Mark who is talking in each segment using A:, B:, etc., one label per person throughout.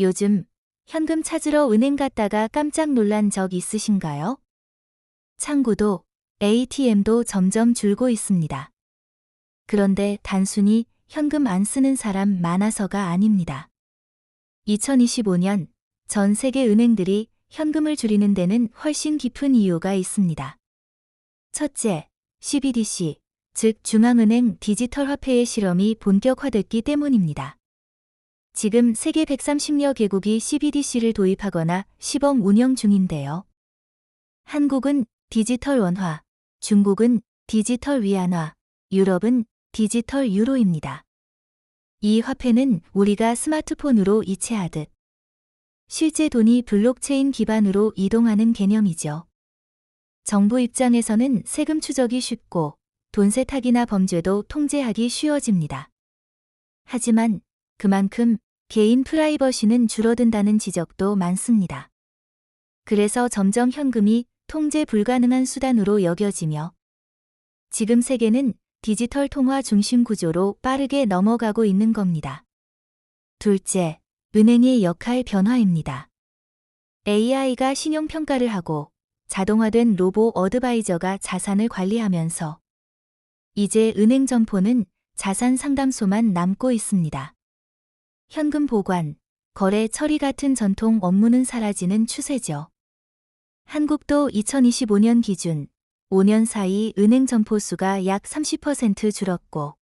A: 요즘 현금 찾으러 은행 갔다가 깜짝 놀란 적 있으신가요? 창구도 ATM도 점점 줄고 있습니다. 그런데 단순히 현금 안 쓰는 사람 많아서가 아닙니다. 2025년 전 세계 은행들이 현금을 줄이는 데는 훨씬 깊은 이유가 있습니다. 첫째, CBDC, 즉 중앙은행 디지털 화폐의 실험이 본격화됐기 때문입니다. 지금 세계 130여 개국이 CBDC를 도입하거나 시범 운영 중인데요. 한국은 디지털 원화, 중국은 디지털 위안화, 유럽은 디지털 유로입니다. 이 화폐는 우리가 스마트폰으로 이체하듯 실제 돈이 블록체인 기반으로 이동하는 개념이죠. 정부 입장에서는 세금 추적이 쉽고 돈 세탁이나 범죄도 통제하기 쉬워집니다. 하지만 그만큼 개인 프라이버시는 줄어든다는 지적도 많습니다. 그래서 점점 현금이 통제 불가능한 수단으로 여겨지며 지금 세계는 디지털 통화 중심 구조로 빠르게 넘어가고 있는 겁니다. 둘째, 은행의 역할 변화입니다. AI가 신용평가를 하고 자동화된 로보 어드바이저가 자산을 관리하면서 이제 은행 점포는 자산 상담소만 남고 있습니다. 현금 보관, 거래 처리 같은 전통 업무는 사라지는 추세죠. 한국도 2025년 기준 5년 사이 은행 점포 수가 약 30% 줄었고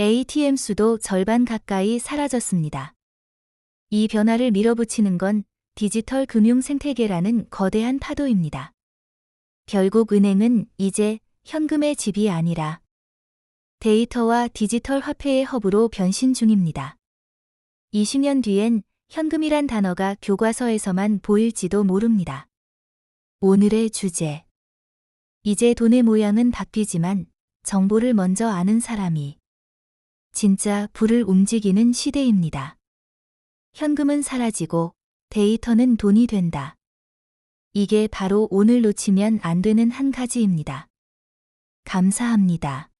A: ATM 수도 절반 가까이 사라졌습니다. 이 변화를 밀어붙이는 건 디지털 금융 생태계라는 거대한 파도입니다. 결국 은행은 이제 현금의 집이 아니라 데이터와 디지털 화폐의 허브로 변신 중입니다. 20년 뒤엔 현금이란 단어가 교과서에서만 보일지도 모릅니다. 오늘의 주제. 이제 돈의 모양은 바뀌지만 정보를 먼저 아는 사람이 진짜 불을 움직이는 시대입니다. 현금은 사라지고 데이터는 돈이 된다. 이게 바로 오늘 놓치면 안 되는 한 가지입니다. 감사합니다.